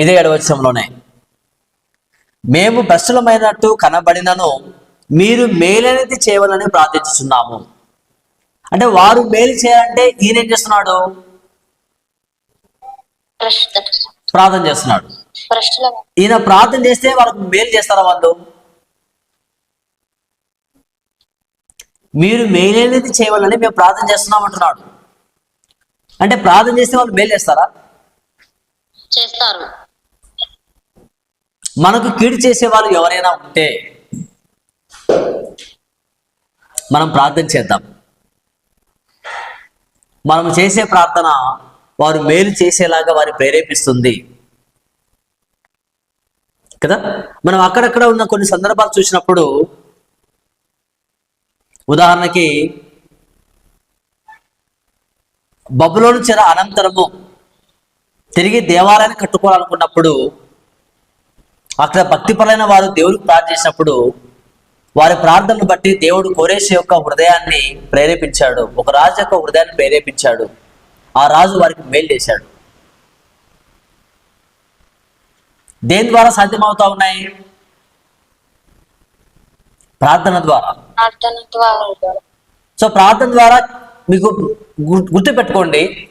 ఇదే ఏడవచనంలోనే మేము భ్రష్టులమైనట్టు కనబడినను మీరు మేలనేది చేయవాలని ప్రార్థించుతున్నాము అంటే వారు మేలు చేయాలంటే ఈయన ఏం చేస్తున్నాడు? ప్రార్థన చేస్తున్నాడు. ఈయన ప్రార్థన చేస్తే వాళ్ళకు మేలు చేస్తారా వాళ్ళు? మీరు మేలనేది చేయవాలని మేము ప్రార్థన చేస్తున్నాం అంటున్నాడు. అంటే ప్రార్థన చేస్తే వాళ్ళు మేలు చేస్తారా? చేస్తారు. మనకు కీడు చేసే వాళ్ళు ఎవరైనా ఉంటే మనం ప్రార్థన చేద్దాం. మనం చేసే ప్రార్థన వారు మేలు చేసేలాగా వారిని ప్రేరేపిస్తుంది. కదా? మనం అక్కడక్కడ ఉన్న కొన్ని సందర్భాలు చూసినప్పుడు ఉదాహరణకి బబులోను చెర అనంతరము తిరిగి దేవాలయాన్ని కట్టుకోవాలనుకున్నప్పుడు అక్కడ భక్తిపరమైన వారు దేవుడికి ప్రార్థించినప్పుడు వారి ప్రార్థనను బట్టి దేవుడు కోరేష్ యొక్క హృదయాన్ని ప్రేరేపించాడు. ఒక రాజు యొక్క హృదయాన్ని ప్రేరేపించాడు. ఆ రాజు వారికి మేలు చేశాడు. దేని ద్వారా సాధ్యమవుతా ఉన్నాయి? ప్రార్థన ద్వారా. సో ప్రార్థన ద్వారా మీకు గు- గుర్తుపెట్టుకోండి.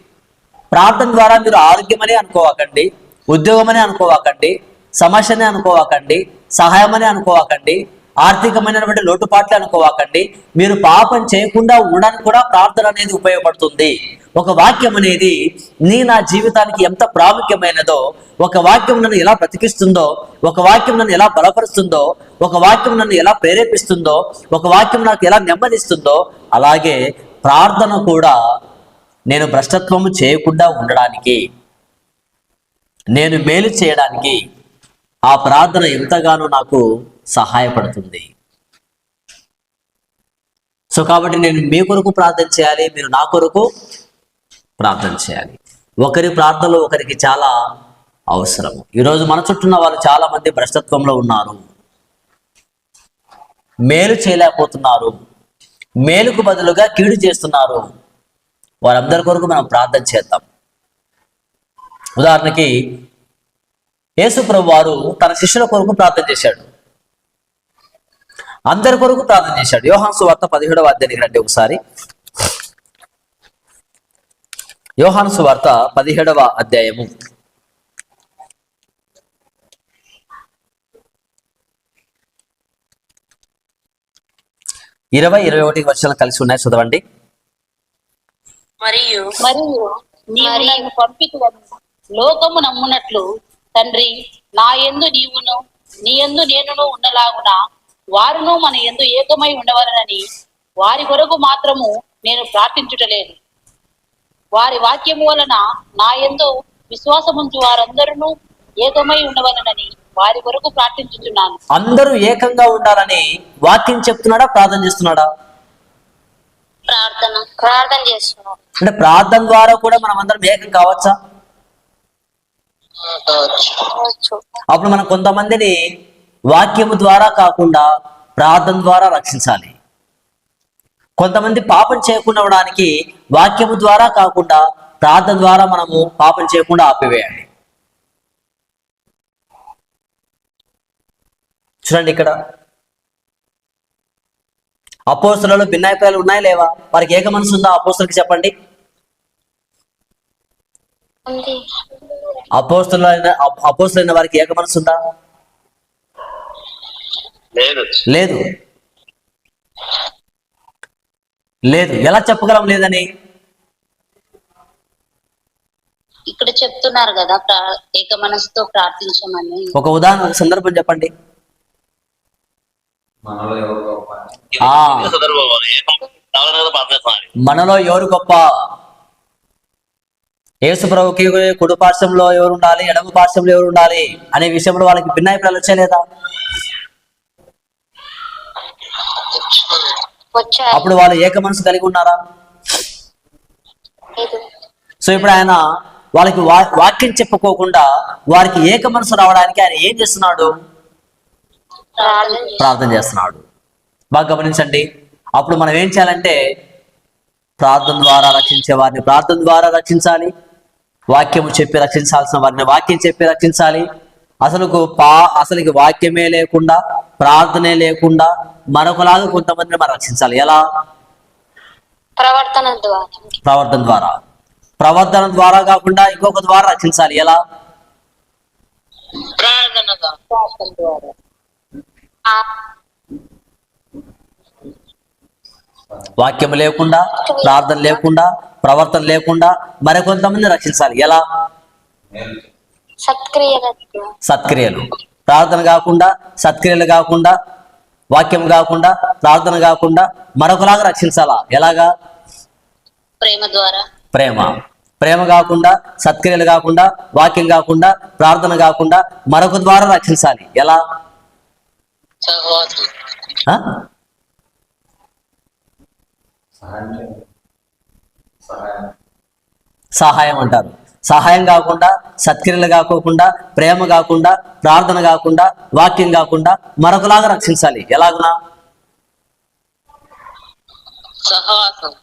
ప్రార్థన ద్వారా మీరు ఆరోగ్యమని అనుకోవకండి. ఉద్యోగమని అనుకోవకండి. సమస్యనే అనుకోవకండి సహాయమని అనుకోవకండి ఆర్థికమైనటువంటి లోటుపాట్లు అనుకోవకండి. మీరు పాపం చేయకుండా ఉండడానికి కూడా ప్రార్థన అనేది ఉపయోగపడుతుంది. ఒక వాక్యం అనేది నీ నా జీవితానికి ఎంత ప్రాముఖ్యమైనదో ఒక వాక్యం నన్ను ఎలా బ్రతికిస్తుందో ఒక వాక్యం నన్ను ఎలా బలపరుస్తుందో ఒక వాక్యం నన్ను ఎలా ప్రేరేపిస్తుందో ఒక వాక్యం నాకు ఎలా నెమ్మదిస్తుందో అలాగే ప్రార్థన కూడా నేను భ్రష్టత్వము చేయకుండా ఉండడానికి నేను మేలు చేయడానికి ఆ ప్రార్థన ఎంతగానో నాకు సహాయపడుతుంది. సో కాబట్టి నేను మీ కొరకు ప్రార్థన చేయాలి మీరు నా కొరకు ప్రార్థన చేయాలి. ఒకరి ప్రార్థనలు ఒకరికి చాలా అవసరం. ఈరోజు మన చుట్టూన్న వాళ్ళు చాలా మంది భ్రష్టత్వంలో ఉన్నారు. మేలు చేయలేకపోతున్నారు. మేలుకు బదులుగా కీడు చేస్తున్నారు. వారందరి కొరకు మనం ప్రార్థన చేద్దాం. ఉదాహరణకి యేసు ప్రభు వారు తన శిష్యుల కొరకు ప్రార్థన చేశాడు. అందరి కొరకు ప్రార్థన చేశాడు. యోహాన్సు వార్త పదిహేడవ అధ్యాయానికి రండి ఒకసారి. యోహాను వార్త పదిహేడవ అధ్యాయము. ఇరవై ఇరవై ఒకటి వర్షాలు కలిసి ఉన్నాయి చదవండి. మరియు మరియు పంపితువని లోకము నమ్మునట్లు తండ్రి నా యందు నీవును నీ యందు నేనును ఉండలాగున? వారును మన యందు ఏకమై ఉండవలనని వారి కొరకు మాత్రము నేను ప్రార్థించుటలేదు. వారి వాక్యము వలన నా యందు విశ్వాసముంచు వారందరూ ఏకమై ఉండవలనని వారి కొరకు ప్రార్థించుచున్నాను. అందరూ ఏకంగా ఉండాలని వాక్యం చెప్తున్నాడా ప్రార్థన చేస్తున్నాడా? ప్రార్థన ప్రార్థన చేస్తున్నాం. అంటే ప్రార్థన ద్వారా కూడా మనం అందరం ఏకం కావచ్చు. అప్పుడు మనం కొంతమందిని వాక్యము ద్వారా కాకుండా ప్రార్థన ద్వారా రక్షించాలి. కొంతమంది పాపం చేయకుండా ఉండడానికి వాక్యము ద్వారా కాకుండా ప్రార్థన ద్వారా మనము పాపం చేయకుండా ఆపివేయాలి. చూడండి ఇక్కడ. అపోస్తులలో భిన్నాభిప్రాయాలు ఉన్నాయా లేవా? వారికి ఏక మనసు ఉందా? అపోస్తులకి చెప్పండి. అపోస్తులైన అపోస్తులైన వారికి ఏక మనసు ఉందా లేదు. లేదు. లేదు. ఎలా చెప్పగలం లేదని? ఇక్కడ చెప్తున్నారు కదా ఏక మనసుతో ప్రార్థించమని. ఒక ఉదాహరణ సందర్భం చెప్పండి. మనలో ఎవరు గొప్ప అని. ఆ. ఇది సందర్భం అది. ఏకం కావాలని కదా ప్రార్థిస్తున్నాను. మనలో ఎవరు గొప్ప యేసు ప్రభుకి కుడి పార్శ్వంలో ఎవరు ఉండాలి? ఎడమ పార్శ్వంలో ఎవరు ఉండాలి? అనే విషయంలో వాళ్ళకి భిన్నాభిప్రాయాలు వచ్చేలేదా అప్పుడు వాళ్ళు ఏక మనసు కలిగి ఉన్నారా. సో ఇప్పుడు ఆయన వాళ్ళకి వాక్యం చెప్పుకోకుండా వారికి ఏక మనసు రావడానికి ఆయన ఏం చేస్తున్నాడు? ప్రార్థన చేస్తున్నాం. ప్రార్థన చేస్తున్నాడు. బాగా గమనించండి. అప్పుడు మనం ఏం చేయాలంటే ప్రార్థన ద్వారా రక్షించే వారిని ప్రార్థన ద్వారా రక్షించాలి. వాక్యము చెప్పి రక్షించాల్సిన వారిని వాక్యం చెప్పి రక్షించాలి. అసలు పా అసలుకి వాక్యమే లేకుండా ప్రార్థనే లేకుండా మరొకలాగా కొంతమందిని మనం రక్షించాలి. ఎలా? ప్రవర్తన ద్వారా. ప్రవర్తన ద్వారా. ప్రవర్తన ద్వారా కాకుండా ఇంకొక ద్వారా రక్షించాలి. ఎలా? ప్రార్థన ద్వారా ఆ వాక్యం లేకుండా ప్రార్థన లేకుండా ప్రవర్తన లేకుండా మరికొంతమంది రక్షించాలి. ఎలా? సత్క్రియల. ప్రార్థన కాకుండా సత్క్రియలు కాకుండా వాక్యం కాకుండా ప్రార్థన కాకుండా మరొకలాగా రక్షించాలా? ఎలాగా? ప్రేమ ద్వారా. ప్రేమ. ప్రేమ కాకుండా సత్క్రియలు కాకుండా వాక్యం కాకుండా ప్రార్థన కాకుండా మరొక ద్వారా రక్షించాలి. ఎలా? సహాయం అంటారు. సహాయం కాకుండా సత్క్రియలు కాకోకుండా ప్రేమ కాకుండా ప్రార్థన కాకుండా వాక్యం కాకుండా మరొకలాగా రక్షించాలి. ఎలాగునా? సహవాసం.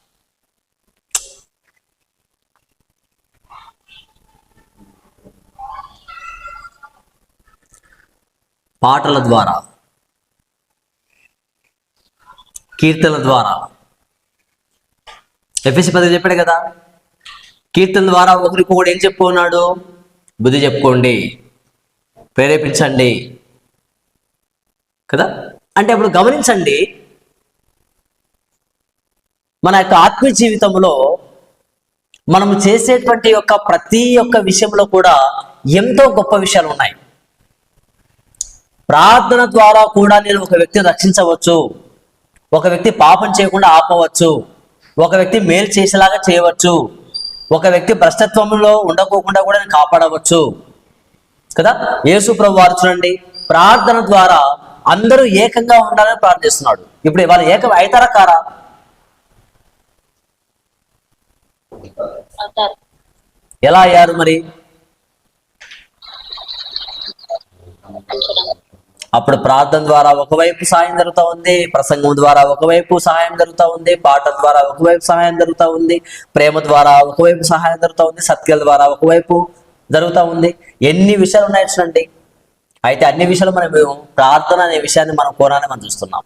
పాటల ద్వారా కీర్తనల ద్వారా ఎఫ్ఎస్సి పదవి చెప్పాడు కదా. కీర్తన ద్వారా ఒకరికొకడు ఏం చెప్పుకున్నాడు బుద్ధి చెప్పుకోండి. ప్రేరేపించండి. కదా? అంటే అప్పుడు గమనించండి. మన యొక్క ఆత్మీయ జీవితంలో మనం చేసేటువంటి యొక్క ప్రతి ఒక్క విషయంలో కూడా ఎంతో గొప్ప విషయాలు ఉన్నాయి. ప్రార్థన ద్వారా కూడా నేను ఒక వ్యక్తిని రక్షించవచ్చు. ఒక వ్యక్తి పాపం చేయకుండా ఆపవచ్చు. ఒక వ్యక్తి మేలు చేసేలాగా చేయవచ్చు. ఒక వ్యక్తి భ్రష్టత్వంలో ఉండకోకుండా కూడా నేను కాపాడవచ్చు. కదా? యేసు ప్రభు వారు చూడండి ప్రార్థన ద్వారా అందరూ ఏకంగా ఉండాలని ప్రార్థిస్తున్నాడు. ఇప్పుడు వాళ్ళు ఏకం అవుతారా కారా? ఎలా అయ్యారు మరి? అప్పుడు ప్రార్థన ద్వారా ఒకవైపు సహాయం జరుగుతూ ఉంది ప్రసంగం ద్వారా ఒకవైపు సహాయం జరుగుతూ ఉంది పాట ద్వారా ఒకవైపు సహాయం జరుగుతూ ఉంది ప్రేమ ద్వారా ఒకవైపు సహాయం జరుగుతూ ఉంది సత్యాల ద్వారా ఒకవైపు జరుగుతూ ఉంది. ఎన్ని విషయాలు ఉన్నాయి చూడండి. అయితే అన్ని విషయాలు మనం ప్రార్థన అనే విషయాన్ని మనం కోరాలని మనం చూస్తున్నాం.